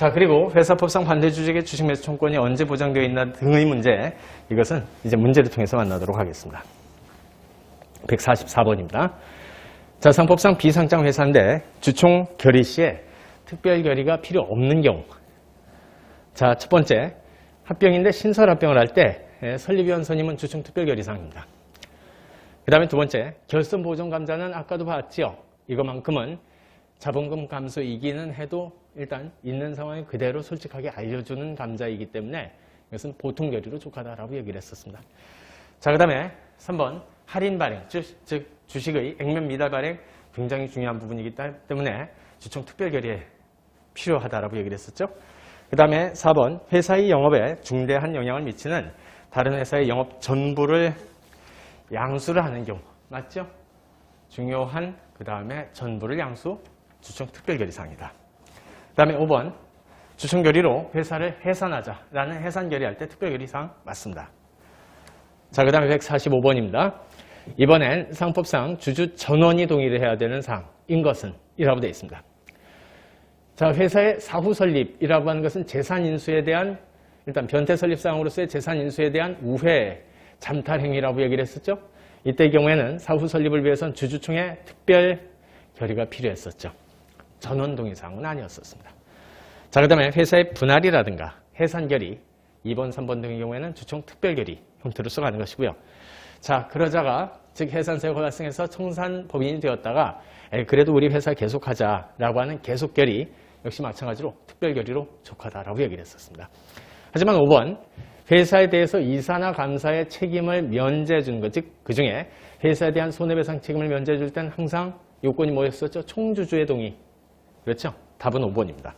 자, 그리고 회사법상 반대주택의 주식 매수 청권이 언제 보장되어 있나 등의 문제, 이것은 이제 문제를 통해서 만나도록 하겠습니다. 144번입니다. 자, 상법상 비상장 회사인데 주총 결의 시에 특별 결의가 필요 없는 경우. 자, 첫 번째, 합병인데 신설 합병을 할 때 설립위원 선임은 주총 특별 결의사항입니다. 그 다음에 두 번째, 결선 보존 감자는 아까도 봤지요. 이것만큼은 자본금 감소이기는 해도 일단 있는 상황에 그대로 솔직하게 알려주는 감자이기 때문에 이것은 보통 결의로 족하다라고 얘기를 했었습니다. 자, 그 다음에 3번 할인 발행, 즉, 즉 주식의 액면 미달 발행 굉장히 중요한 부분이기 때문에 주총 특별 결의에 필요하다라고 얘기를 했었죠. 그 다음에 4번 회사의 영업에 중대한 영향을 미치는 다른 회사의 영업 전부를 양수를 하는 경우 맞죠? 중요한 그 다음에 전부를 양수 주총 특별결의사항이다. 그 다음에 5번 주총결의로 회사를 해산하자라는 해산결의할 때 특별결의사항 맞습니다. 자, 그 다음에 145번입니다. 이번엔 상법상 주주 전원이 동의를 해야 되는 사항인 것은 이라고 되어 있습니다. 자, 회사의 사후 설립이라고 하는 것은 재산 인수에 대한 일단 변태 설립 사항으로서의 재산 인수에 대한 우회 잠탈 행위라고 얘기를 했었죠. 이때 경우에는 사후 설립을 위해선 주주총회 특별 결의가 필요했었죠. 전원 동의 사항은 아니었었습니다. 자, 그 다음에 회사의 분할이라든가 해산 결의 2번, 3번 등의 경우에는 주총 특별 결의 형태로 써가는 것이고요. 자, 그러자가 즉 해산세가 발생해서 청산 법인이 되었다가 에, 그래도 우리 회사 계속하자라고 하는 계속 결의 역시 마찬가지로 특별 결의로 족하다라고 얘기를 했었습니다. 하지만 5번 회사에 대해서 이사나 감사의 책임을 면제해 주는 것, 즉 그 중에 회사에 대한 손해배상 책임을 면제해 줄땐 항상 요건이 뭐였었죠? 총주주의 동의. 그렇죠? 답은 5번입니다.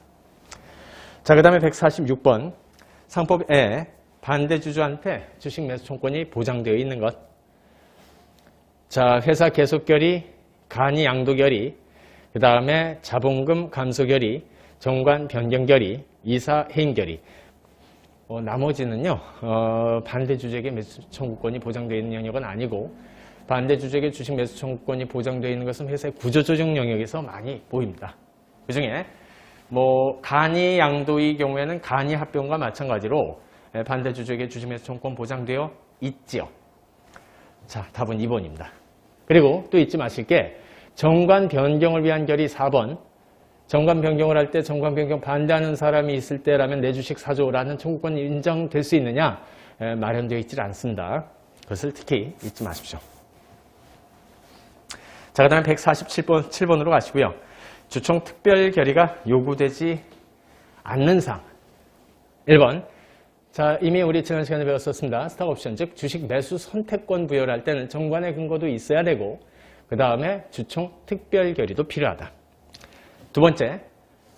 자, 그 다음에 146번 상법에 반대주주한테 주식 매수 총권이 보장되어 있는 것. 자, 회사 계속 결의, 간이 양도 결의, 그 다음에 자본금 감소 결의, 정관 변경 결의, 이사 해임 결의. 어, 나머지는요, 어, 반대 주택의 매수 청구권이 보장되어 있는 영역은 아니고, 반대 주택의 주식 매수 청구권이 보장되어 있는 것은 회사의 구조조정 영역에서 많이 보입니다. 그 중에, 뭐, 간이 양도의 경우에는 간이 합병과 마찬가지로 에, 반대 주식 매수 청구권 보장되어 있지요. 자, 답은 2번입니다. 그리고 또 잊지 마실 게, 정관 변경을 위한 결의 4번, 정관 변경을 할 때 정관 변경 반대하는 사람이 있을 때라면 내 주식 사줘라는 청구권이 인정될 수 있느냐 에, 마련되어 있지 않습니다. 그것을 특히 잊지 마십시오. 자, 그 다음에 147번, 7번으로 가시고요. 주총 특별 결의가 요구되지 않는 상. 1번. 자, 이미 우리 지난 시간에 배웠었습니다. 스탁 옵션, 즉 주식 매수 선택권 부여를 할 때는 정관의 근거도 있어야 되고 그 다음에 주총 특별 결의도 필요하다. 두 번째,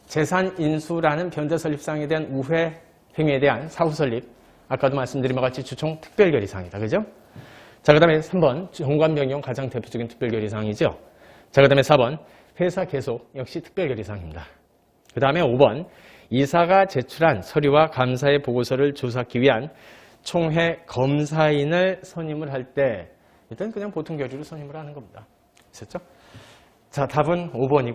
재산 인수라는 변제 설립상에 대한 우회 행위에 대한 사후 설립. 아까도 말씀드린 바와 같이 주총 특별 결의 사항이다. 그죠? 자, 그 다음에 3번, 정관 변경 가장 대표적인 특별 결의 사항이죠. 자, 그 다음에 4번, 회사 계속 역시 특별 결의 사항입니다. 그 다음에 5번, 이사가 제출한 서류와 감사의 보고서를 조사하기 위한 총회 검사인을 선임을 할 때 일단 그냥 보통 결의로 선임을 하는 겁니다. 됐죠? 자, 답은 5번이고요.